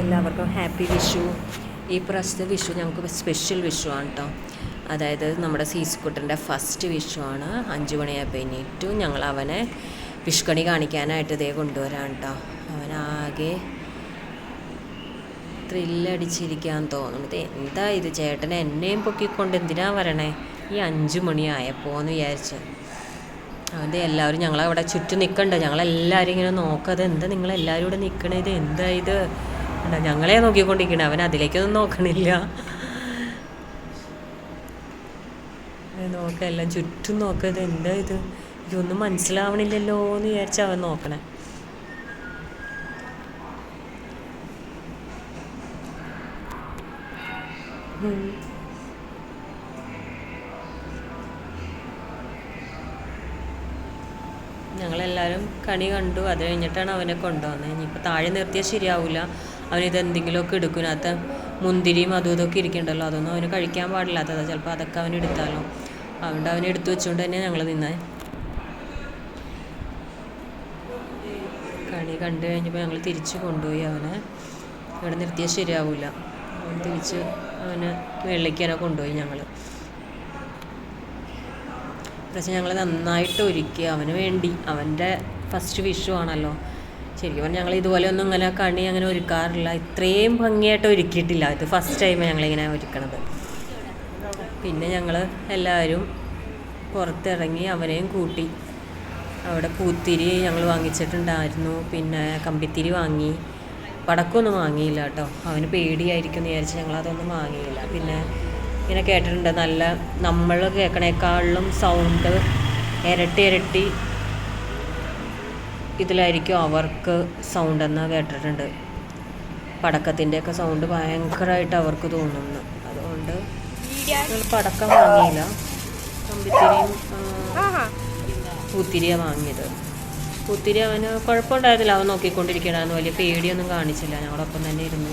എല്ലാവർക്കും ഹാപ്പി വിഷു. ഈ പ്രാവശ്യത്തെ വിഷു ഞങ്ങൾക്ക് സ്പെഷ്യൽ വിഷു ആണ് കേട്ടോ അതായത് നമ്മുടെ സീസ്കുട്ടന്റെ ഫസ്റ്റ് വിഷു ആണ് അഞ്ചു മണിയായപ്പോൾ എണീറ്റു. ഞങ്ങൾ അവനെ വിഷുക്കണി കാണിക്കാനായിട്ട് ഇതേ കൊണ്ടുവരാൻ കേട്ടോ അവനാകെ ത്രില്ലടിച്ചിരിക്കാൻ തോന്നുന്നത് എന്താ ഇത്? ചേട്ടൻ എന്നെയും പൊക്കിക്കൊണ്ട് എന്തിനാ വരണേ? ഈ അഞ്ചു മണിയായപ്പോൾ എന്ന് വിചാരിച്ചു. അവന്റെ എല്ലാവരും ഞങ്ങളവിടെ ചുറ്റും നിൽക്കണ്ട ഞങ്ങളെല്ലാവരും ഇങ്ങനെ നോക്കാതെ എന്താ നിങ്ങളെല്ലാവരും ഇവിടെ നിൽക്കണേ ഇത് എന്താ ഇത്? കണ്ടോ, ഞങ്ങളെ നോക്കിക്കൊണ്ടിരിക്കണേ. അവൻ അതിലേക്കൊന്നും നോക്കണില്ല. നോക്ക എല്ലാം ചുറ്റും നോക്ക. ഇത് എന്താ ഇത്? ഇതൊന്നും മനസ്സിലാവണില്ലല്ലോ എന്ന് വിചാരിച്ച അവൻ നോക്കണേ. ഞങ്ങളെല്ലാവരും കണി കണ്ടു. അത് കഴിഞ്ഞിട്ടാണ് അവനെ കൊണ്ടുവന്നത്. ഇനിയിപ്പോൾ താഴെ നിർത്തിയാൽ ശരിയാവില്ല അവനിത് എന്തെങ്കിലുമൊക്കെ എടുക്കുന്നകത്ത് മുന്തിരിയും അതും ഇതൊക്കെ ഇരിക്കണ്ടല്ലോ. അതൊന്നും അവന് കഴിക്കാൻ പാടില്ലാത്തതാണ് ചിലപ്പോൾ അതൊക്കെ അവൻ എടുത്താലോ. അതുകൊണ്ട് അവനെ എടുത്തു വെച്ചുകൊണ്ട് തന്നെ ഞങ്ങൾ നിന്നേ. കണി കണ്ടു കഴിഞ്ഞപ്പോൾ ഞങ്ങൾ തിരിച്ചു കൊണ്ടുപോയി അവനെ. ഇവിടെ നിർത്തിയാൽ ശരിയാവില്ല അവൻ തിരിച്ച് അവനെ വെള്ളിക്ക് തന്നെ കൊണ്ടുപോയി ഞങ്ങൾ പക്ഷേ ഞങ്ങൾ നന്നായിട്ട് ഒരുക്കി. അവന് വേണ്ടി. അവന്റെ ഫസ്റ്റ് വിഷു ആണല്ലോ. ശരിക്കും പറഞ്ഞാൽ ഞങ്ങൾ ഇതുപോലെ ഒന്നും ഇങ്ങനെ കണി അങ്ങനെ ഒരുക്കാറില്ല. ഇത്രയും ഭംഗിയായിട്ട് ഒരുക്കിയിട്ടില്ല. ഇത് ഫസ്റ്റ് ടൈം ഞങ്ങളിങ്ങനെ ഒരുക്കണത്. പിന്നെ ഞങ്ങൾ എല്ലാവരും പുറത്തിറങ്ങി അവനെയും കൂട്ടി അവിടെ പൂത്തിരി ഞങ്ങൾ വാങ്ങിച്ചിട്ടുണ്ടായിരുന്നു. പിന്നെ കമ്പിത്തിരി വാങ്ങി. പടക്കമൊന്നും വാങ്ങിയില്ല കേട്ടോ. അവന് പേടിയായിരിക്കും വിചാരിച്ച് ഞങ്ങൾ അതൊന്നും വാങ്ങിയില്ല. പിന്നെ ഇങ്ങനെ കേട്ടിട്ടുണ്ട് നല്ല നമ്മൾ കേൾക്കണേക്കാളിലും സൗണ്ട് ഇരട്ടി ഇരട്ടി ഇതിലായിരിക്കും അവർക്ക് സൗണ്ട് എന്ന് കേട്ടിട്ടുണ്ട്. പടക്കത്തിന്റെയൊക്കെ സൗണ്ട് ഭയങ്കരമായിട്ട് അവർക്ക് തോന്നുന്നു. അതുകൊണ്ട് പടക്കം വാങ്ങിയില്ല. കമ്പിത്തിരിയും പൂത്തിരിയാണ് വാങ്ങിയത്. പൂത്തിരി അവന് കുഴപ്പമുണ്ടായിരുന്നില്ല. അവൻ നോക്കിക്കൊണ്ടിരിക്കണമെന്ന് വലിയ പേടിയൊന്നും കാണിച്ചില്ല. ഞങ്ങളൊപ്പം തന്നെ ഇരുന്നു.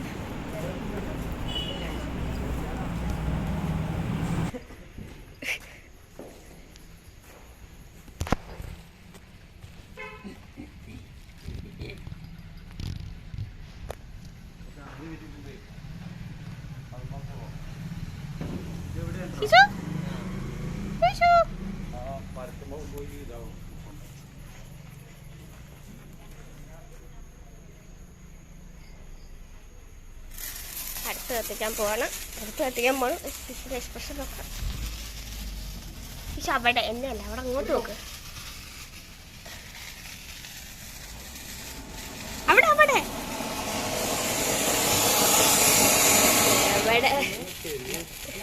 അടുത്ത് കത്തിക്കാൻ പോവാണ്. അടുത്ത് കത്തിക്കാൻ പോകണം എക്സ്പ്രഷൻ നോക്കാം പക്ഷെ അവിടെ അല്ല അവിടെ അങ്ങോട്ട് നോക്ക്. അവിടെ അവിടെ.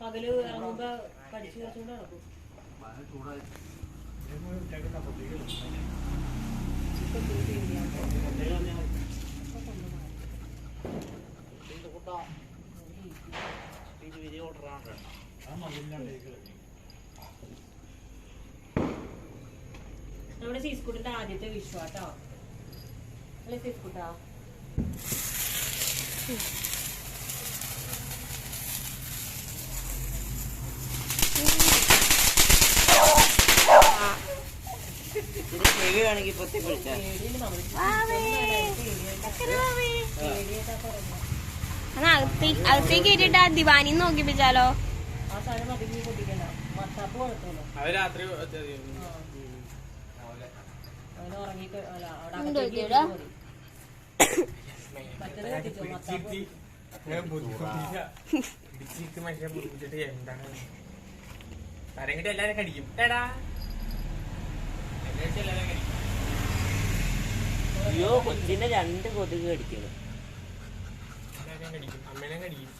പകൽ ഇറങ്ങുമ്പോ നടക്കും. നമ്മുടെ സീസ്കൂട്ടിന്റെ ആദ്യത്തെ വിശ്വാട്ടോ അല്ലെ സീസ്കൂട്ടാ അകത്തേക്ക് ആ ദിവാനി നോക്കിപ്പിച്ചാലോ ആ സാധനം അതിന് പൊട്ടിക്കണ്ട മത്താപ്പ് കുഴപ്പമില്ല അത് രാത്രി അവന് ഉറങ്ങി അല്ല അവിടെ മനുഷ്യനെ എന്താണ് എല്ലാരും കടിക്കും എല്ലാരും കടിക്കും അയ്യോ കൊച്ചിന്റെ രണ്ട് കൊതുക് കടിക്കണം. അമ്മേനെ കടിക്കും.